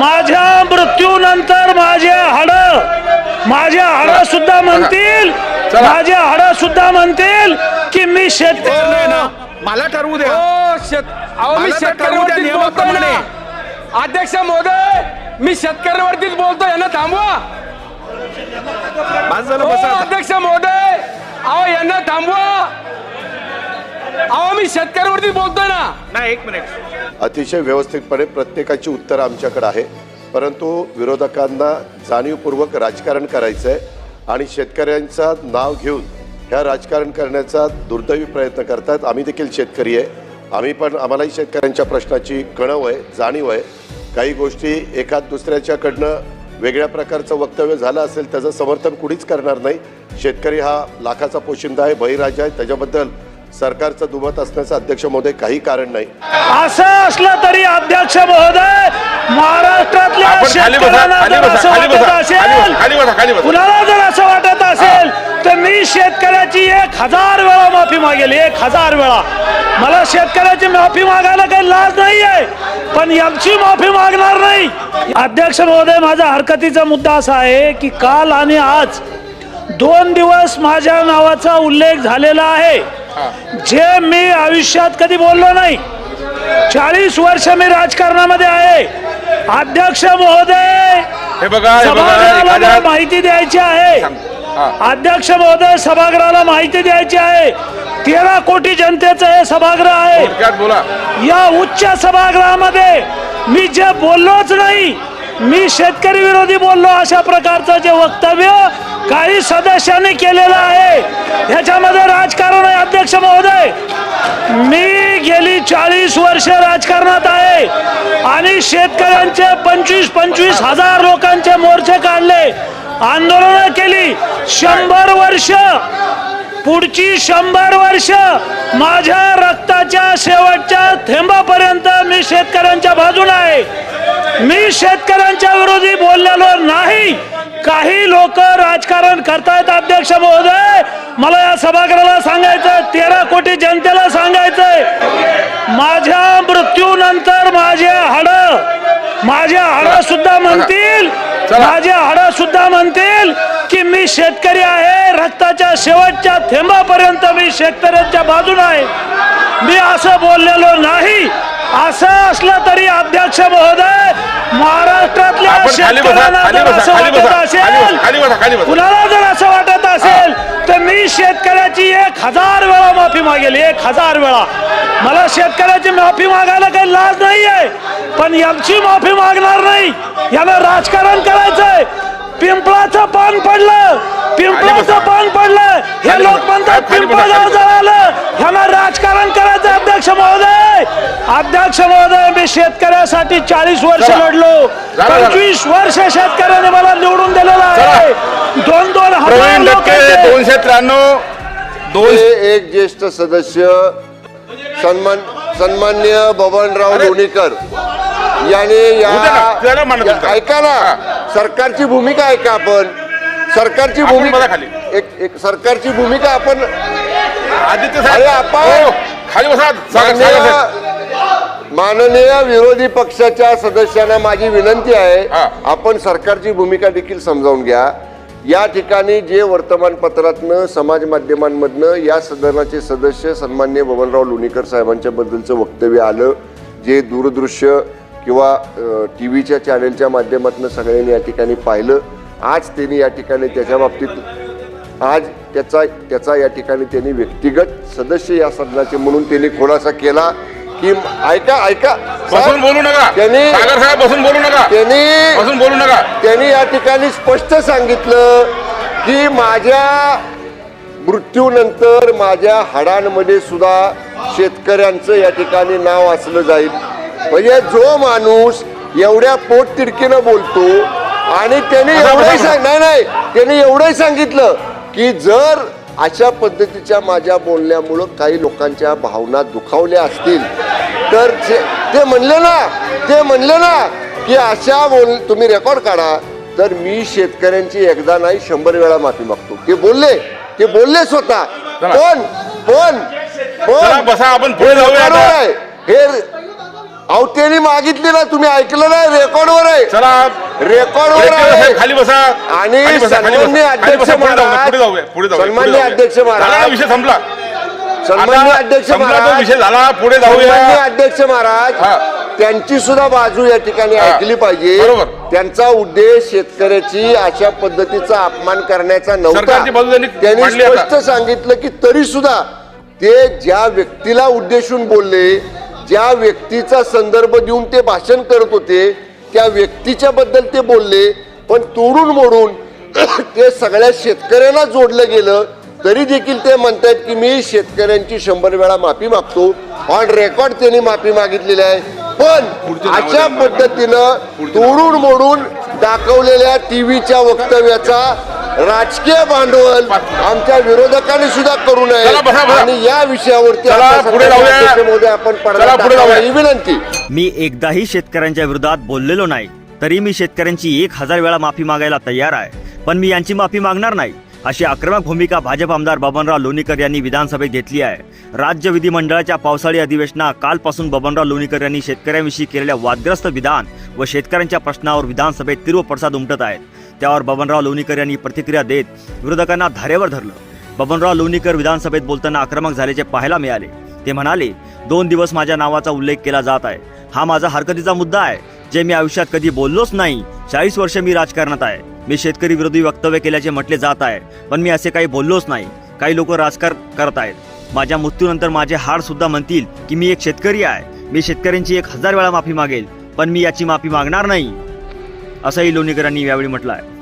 माझ्या मृत्यूनंतर माझे हाड माझ्या हाड सुद्धा म्हणतील चला. माझे हाड सुद्धा म्हणतील की मी शेतकरी ना मला ठरवू द्या. हो शेत अहो मी मला तर ठरवू द्या शेतकऱ्यावरतीच बोलतोय नियमाप्रमाणे. ना. अध्यक्ष महोदय मी शेतकऱ्यावरतीच बोलतोय यांना थांबवा. हो. अध्यक्ष महोदय अहो यांना थांबवा. अहो मी शेतकऱ्यावरतीच बोलतोय ना. नाही एक मिनिट अतिशय व्यवस्थितपणे प्रत्येकाची उत्तरं आमच्याकडे आहे. परंतु विरोधकांना जाणीवपूर्वक राजकारण करायचं आहे आणि शेतकऱ्यांचा नाव घेऊन ह्या राजकारण करण्याचा दुर्दैवी प्रयत्न करतात. आम्ही देखील शेतकरी आहे. आम्ही पण आम्हालाही शेतकऱ्यांच्या प्रश्नाची कणव आहे जाणीव आहे. काही गोष्टी एखाद दुसऱ्याच्याकडनं वेगळ्या प्रकारचं वक्तव्य झालं असेल त्याचं समर्थन कुणीच करणार नाही. शेतकरी हा लाखाचा पोशिंदा आहे बळीराजा आहे. त्याच्याबद्दल सरकारचं दुमत असण्याचं अध्यक्ष महोदय काही कारण नाही. असं असलं तरी अध्यक्ष महोदय महाराष्ट्रातल्या जर असं वाटत असेल. कुणाला जर असं वाटत असेल तर मी शेतकऱ्याची एक हजार वेळा माफी मागेल एक हजार वेळा. मला शेतकऱ्याची माफी मागायला काही लाज नाही आहे पण यांची माफी मागणार नाही. अध्यक्ष महोदय माझा हरकतीचा मुद्दा असा आहे की काल आणि आज दोन दिवस माझ्या नावाचा उल्लेख झालेला आहे. जे मी आयुष्यात कधी बोललो नाही चाळीस वर्ष मी राजकारणामध्ये आहे. अध्यक्ष महोदय माहिती द्यायची आहे. अध्यक्ष महोदय सभागृहाला माहिती द्यायची आहे. तेरा कोटी जनतेचं हे सभागृह आहे. या उच्च सभागृहामध्ये मी जे बोललोच नाही मी शेतकरी विरोधी बोललो अशा प्रकारचं जे वक्तव्य काही सदस्यांनी केलेलं आहे. ह्याच्यामध्ये राजकारण आहे अध्यक्ष महोदय. मी गेली चाळीस वर्ष राजकारणात आहे. आणि शेतकऱ्यांचे पंचवीस पंचवीस हजार लोकांचे मोर्चे काढले. आंदोलनं केली. शंभर वर्ष. पुढची शंभर वर्ष माझ्या रक्ताच्या शेवटच्या थेंबापर्यंत मी शेतकऱ्यांच्या बाजूला आहे. मी शेतकऱ्यांच्या विरोधी बोललेलो नाही. काही लोक राजकारण करतायत अध्यक्ष महोदय. मला या सभागृहाला सांगायचं तेरा कोटी जनतेला सांगायचंय. माझ्या मृत्यूनंतर माझे हाड माझे हाड सुद्धा म्हणतील. माझे हाड सुद्धा म्हणतील की मी शेतकरी आहे रक्ताच्या शेवटच्या थेंबापर्यंत मी शेतकऱ्यांच्या बाजूला आहे. मी असं बोललेलो नाही. असं असलं तरी अध्यक्ष महोदय महाराष्ट्रातल्या शेतकऱ्यांना खाली जर असं वाटत असेल. कुणाला जर असं वाटत असेल तर मी शेतकऱ्याची एक हजार वेळा माफी मागेल एक हजार वेळा. मला शेतकऱ्याची माफी मागायला काही लाज नाही आहे पण यांची माफी मागणार नाही. याला राजकारण करायचंय. पिंपळाचं पान पडलं पिंपळाचं पान पडलं हे लोक म्हणतात पिंपळगाव. जळालं. ह्याला राजकारण करायचं अध्यक्ष महोदय. अध्यक्ष महोदय मी शेतकऱ्यासाठी चाळीस वर्ष. लढलो. पंचवीस वर्ष शेतकऱ्याने मला निवडून दिलेलं आहे. दोन दोन हजार दोनशे त्र्याण्णव. दोन हे एक ज्येष्ठ सदस्य सन्मान सन्मान्य बबनराव. लोणीकर याने या. ऐका ना. सरकारची भूमिका ऐका आपण. सरकारची भूमिका खाली. एक एक सरकारची भूमिका आपण आदित्य साहेब आपण- हो, खाली बसा. माननीय विरोधी पक्षाच्या सदस्यांना माझी विनंती आहे हा. आपण सरकारची भूमिका देखील समजावून घ्या या ठिकाणी जे वर्तमानपत्रातनं समाज माध्यमांमधनं या सदनाचे सदस्य सन्मान्य बबनराव लोणीकर साहेबांच्या बद्दलचं वक्तव्य आलं जे दूरदृश्य किंवा टी व्हीच्या चॅनेलच्या माध्यमातून सगळ्यांनी या ठिकाणी पाहिलं आज त्यांनी या ठिकाणी त्याच्या बाबतीत आज त्याचा त्याचा या ठिकाणी त्यांनी व्यक्तिगत सदस्य या सदनाचे म्हणून त्यांनी खुलासा केला की ऐका ऐका बसून बोलू नका. त्यांनी बसून बोलू नका. त्यांनी बसून बोलू नका. त्यांनी या ठिकाणी स्पष्ट सांगितलं की माझ्या मृत्यूनंतर माझ्या हाडांमध्ये सुद्धा शेतकऱ्यांचं या ठिकाणी नाव असलं जाईल. म्हणजे जो माणूस एवढ्या पोट तिडकीनं बोलतो आणि त्यांनी एवढंही. सांग नाही नाही. त्यांनी एवढंही सांगितलं की जर अशा पद्धतीच्या माझ्या बोलण्यामुळं काही लोकांच्या भावना दुखावल्या असतील तर ते म्हणले ना ते म्हणले ना की अशा बोल तुम्ही रेकॉर्ड काढा तर मी शेतकऱ्यांची एकदा नाही शंभर वेळा माफी मागतो. ते बोलले ते बोलले स्वतः. पण पण पण बसा आपण पुढे जाऊया हे अहो त्यांनी मागितली ना तुम्ही ऐकलं नाही रेकॉर्डवर आहे चला रेकॉर्डवर साहेब, आहे खाली बसा आणि खाली बसा, खाली बसा. सन्माननीय खाली अध्यक्ष बसा, पुढे जाऊया, महाराज, पुढे जाऊया पुढे जाऊया पुढे सन्माननीय. अध्यक्ष महाराज, झाला ना, विषय संपला सन्मान्य आता अध्यक्ष संपला तो महाराज विषय झाला पुढे सन्मान्य जाऊया अध्यक्ष महाराज हा. त्यांची सुद्धा बाजू या ठिकाणी हा. ऐकली पाहिजे बरोबर. त्यांचा उद्देश शेतकऱ्याची अशा पद्धतीचा अपमान करण्याचा नव्हता सरकारची बाजू त्यांनी त्यांनी मांडली आता. स्पष्ट सांगितलं की तरी सुद्धा ते ज्या व्यक्तीला उद्देशून बोलले ज्या व्यक्तीचा संदर्भ देऊन ते भाषण करत होते त्या व्यक्तीच्या बद्दल ते बोलले पण तोडून मोडून ते सगळ्या शेतकऱ्यांना जोडलं गेलं. तरी देखील ते म्हणतात की मी शेतकऱ्यांची शंभर वेळा माफी मागतो. ऑन रेकॉर्ड त्यांनी माफी मागितलेली आहे. पण अशा. पद्धतीनं तोडून मोडून दाखवलेल्या टीव्हीच्या वक्तव्याचा राजकीय भांडवल आमच्या विरोधकांनी सुद्धा करू नये. आणि या विषयावरती आपण. ही विनंती. मी एकदाही शेतकऱ्यांच्या विरोधात बोललेलो नाही. तरी मी शेतकऱ्यांची एक हजार वेळा माफी मागायला तयार आहे. पण मी यांची माफी मागणार नाही. अशी आक्रमक भूमिका भाजप आमदार बबनराव लोणीकर यांनी विधानसभेत घेतली आहे. राज्य विधिमंडळाच्या पावसाळी अधिवेशनात कालपासून बबनराव लोणीकर यांनी शेतकऱ्यांविषयी केलेल्या वादग्रस्त विधान व शेतकऱ्यांच्या प्रश्नावर विधानसभेत तीव्र पडसाद उमटत आहेत. त्यावर बबनराव लोणीकर यांनी प्रतिक्रिया देत विरोधकांना धारेवर धरलं. बबनराव लोणीकर विधानसभेत बोलताना आक्रमक झाल्याचे पाहायला मिळाले. ते म्हणाले दोन दिवस माझ्या नावाचा उल्लेख केला जात आहे. हा माझा हरकतीचा मुद्दा आहे. जे मी आयुष्यात कधी बोललोच नाही चाळीस वर्ष मी राजकारणात आहे. मी शेतकरी विरोधी वक्तव्य केल्याचे म्हटले जात आहे. पण मी असे काही बोललोच नाही. काही लोक राजकारण करत आहेत. माझ्या मृत्यूनंतर माझे हाड सुद्धा म्हणतील की मी एक शेतकरी आहे. मी शेतकऱ्यांची एक हजार वेळा माफी मागेल. पण मी याची माफी मागणार नाही. असंही लोणीकरांनी यावेळी म्हटलं आहे.